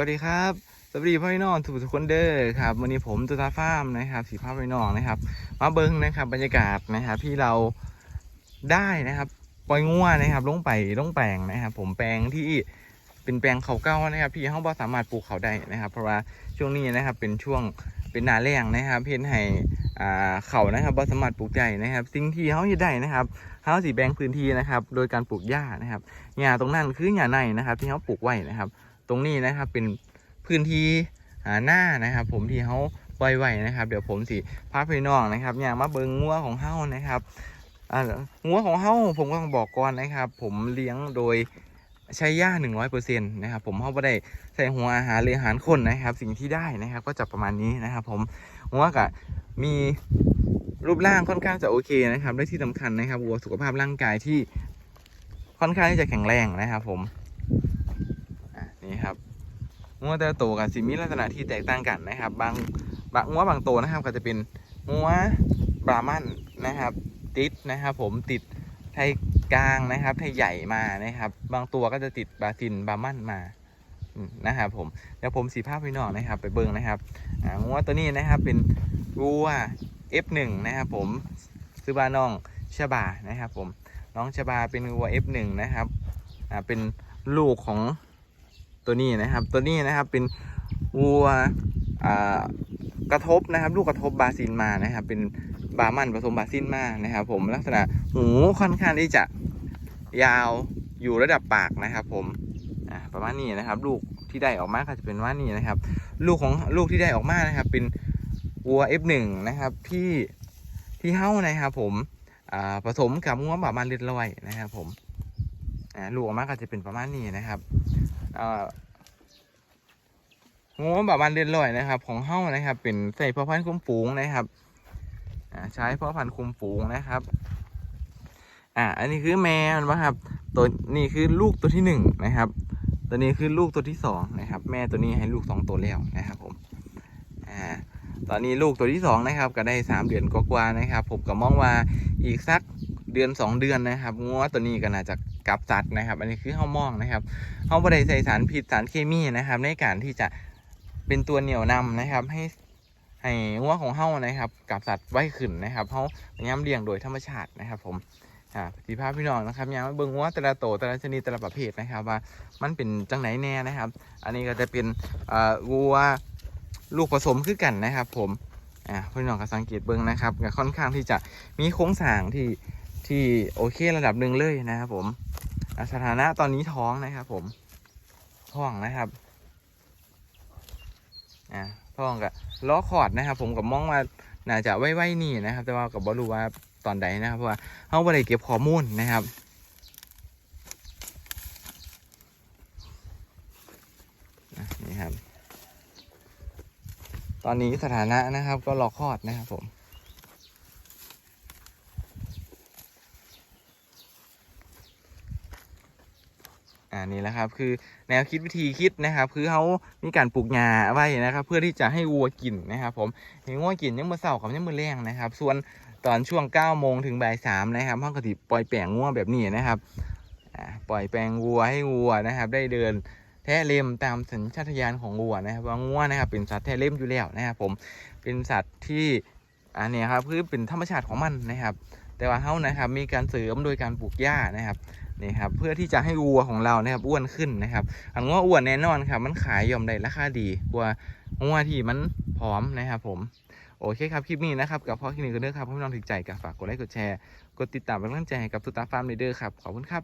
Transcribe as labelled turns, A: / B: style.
A: วัสดีครับสวัสดีพ่อพี่น้องทุกทุกคนเด้อครับวันนี้ผมตุตาฟาร์มนะครับสีภาพพี่น้องนะครับ มาเบิ้งนะครับบรรยากาศนะครับที่เราได้นะครับปล่อยงัวนะครับ ลงไปลงแปลงนะครับ ผมแปลงที่เป็นแปลงเขาเก้านะครับที่เขาบ่สามารถปลูกเขาได้นะครับ เพราะว่าช่วงนี้นะครับเป็นช่วงเป็นหนาแรงนะครับ เพื่อให้เขานะครับบ่สามารถปลูกได้นะครับ สิ่งที่เขาเฮ็ดได้นะครับเขาสีแบ่งพื้นที่นะครับ โดยการปลูกหญ้านะครับหญ้าตรงนั้นคือหญ้าในนะครับ ที่เขาปลูกไว้นะครับ ตรงนี้นะครับเป็นพื้นที่หน้านะครับ ผมที่เขาปล่อยไว้นะครับ เดี๋ยวผมสิพาพี่น้องนะครับอย่างมาเบิงงัวของเฮานะครับอ่างัวของเฮาผมก็ต้องบอกก่อนนะครับ ผมเลี้ยงโดยใช้หญ้าหนึ่งร้อยเปอร์เซ็นต์นะครับผมเขาไม่ได้ใส่หัวอาหารหรืออาหารคนนะครับ สิ่งที่ได้นะครับ ก็จะประมาณนี้นะครับ ผมงัวก็มีรูปร่างค่อนข้างจะโอเคนะครับและที่สำคัญนะครับวัวสุขภาพร่างกายที่ค่อนข้างที่จะแข็งแรงนะครับ ผม นี่ครับงัวแต่ละตัวกับสิมีลักษณะที่แตกต่างกันนะครับ บางบางงัวบางตัวนะครับ ก็จะเป็นงัวบรามันนะครับ ติดนะครับ ผมติดไทยกลางนะครับไทยใหญ่มานะครับ บางตัวก็จะติดบาซินบรามันมานะครับผมเดี๋ยวผมสีภาพพี่น้องนะครับ ไปเบิ้งนะครับงัวตัวนี้นะครับเป็นวัว F1 นะครับผมซื้อบาน้องชบานะครับ ผมน้องชบาเป็นวัว F1 นะครับอ่าเป็นลูกของ ตัวนี้นะครับ ตัวนี้นะครับเป็นวัวกระทบนะครับ ลูกกระทบบาซินมานะครับ เป็นบามันผสมบาซินมานะครับ ผมลักษณะหูค่อนข้างที่จะยาวอยู่ระดับปากนะครับ ผมประมาณนี้นะครับ ลูกที่ได้ออกมาก็จะเป็นว่านี่นะครับ ลูกของลูกที่ได้ออกมานะครับ เป็นวัว F1 นะครับที่ที่เฮ้านะครับ ผมผสมกับงัวบามันเลือดลอยนะครับ ผมลูกออกมาก็จะเป็นประมาณนี้นะครับ งูแบบมันเรียนลอยนะครับ ของเฮ้านะครับ เป็นใส่พ่อพันธุ์คุ้มฝูงนะครับใช้พ่อพันธุ์คุ้มฝูงนะครับ อ่า อันนี้คือแม่มันนะครับ ตัวนี้คือลูกตัวที่หนึ่งนะครับ ตัวนี้คือลูกตัวที่สองนะครับ แม่ตัวนี้ให้ลูกสองตัวแล้วนะครับผมอ่าตอนนี้ลูกตัวที่สองนะครับ ก็ได้สามเดือนกว่าๆนะครับ ผมก็มองว่าอีกสักเดือนสองเดือนนะครับงัวตัวนี้ก็น่าจะ กับสัตว์นะครับ อันนี้คือเฮ้ามองนะครับเขาไม่ได้ใส่สารพิษสารเคมีนะครับ ในการที่จะเป็นตัวเหนี่ยวนำนะครับ ให้ให้งัวของเฮานะครับ กับสัตว์ไว้ขึ้นนะครับเฮาพยายามเลี้ยงโดยธรรมชาตินะครับ ผมอ่าพี่ภาพพี่น้องนะครับยามเบิ่งงัวแต่ละโตแต่ละชนิดแต่ละประเภทนะครับ ว่ามันเป็นจังไหนแน่นะครับ อันนี้ก็จะเป็นอ่าวัวลูกผสมคือกันนะครับ ผมอ่าพี่น้องก็สังเกตเบิ่งนะครับก็ค่อนข้างที่จะมีโครงสร้างที่ที่โอเคระดับหนึ่งเลยนะครับผม สถานะตอนนี้ท้องนะครับผมท้องนะครับอ่าท้องกับล้อคอร์ดนะครับ ผมกับมองว่าน่าจะไว้ไว้นี่นะครับ แต่ว่ากับบรู้ว่าตอนใดนะครับเพราะว่าเขาไม่ได้เก็บข้อมูลนะครับนี่ครับ ตอนนี้สถานะนะครับ ก็รอคลอดนะครับผม อ่านี่แหละครับคือแนวคิดวิธีคิดนะครับคือเขามีการปลูกหญ้าไว้นะครับ เพื่อที่จะให้วัวกินนะครับ ผมให้วัวกินยังมือเสาร์กับยังมือแรงนะครับ ส่วนตอนช่วง9ก้าโมงถึงบ่ายสามนะครับห้องกติปล่อยแปลงงัวแบบนี้นะครับปล่อยแปลงวัวให้วัวนะครับ ได้เดินแทะเล็มตามสัญชาตญาณของวัวนะครับว่างัวนะครับเป็นสัตว์แทะเล็มอยู่แล้วนะครับผมเป็นสัตว์ที่อันนี้ครับคือเป็นธรรมชาติของมันนะครับ แต่ว่าเขานะครับมีการเสริมโดยการปลูกหญ้านะครับ นี่ครับเพื่อที่จะให้วัวของเรานะครับอ้วนขึ้นนะครับอันว่าอ้วนแน่นอนครับ มันขายยอมได้ราคาดีกว่างัวที่มันผอมนะครับผมโอเคครับ คลิปนี้นะครับ กับพ่อคลินิกก็เด้อครับพี่น้องถึงใจกับฝากกดไลค์กดแชร์ กดติดตามเป็นกำลังใจให้กับตุตาฟาร์มเดอร์ครับ ขอบคุณครับ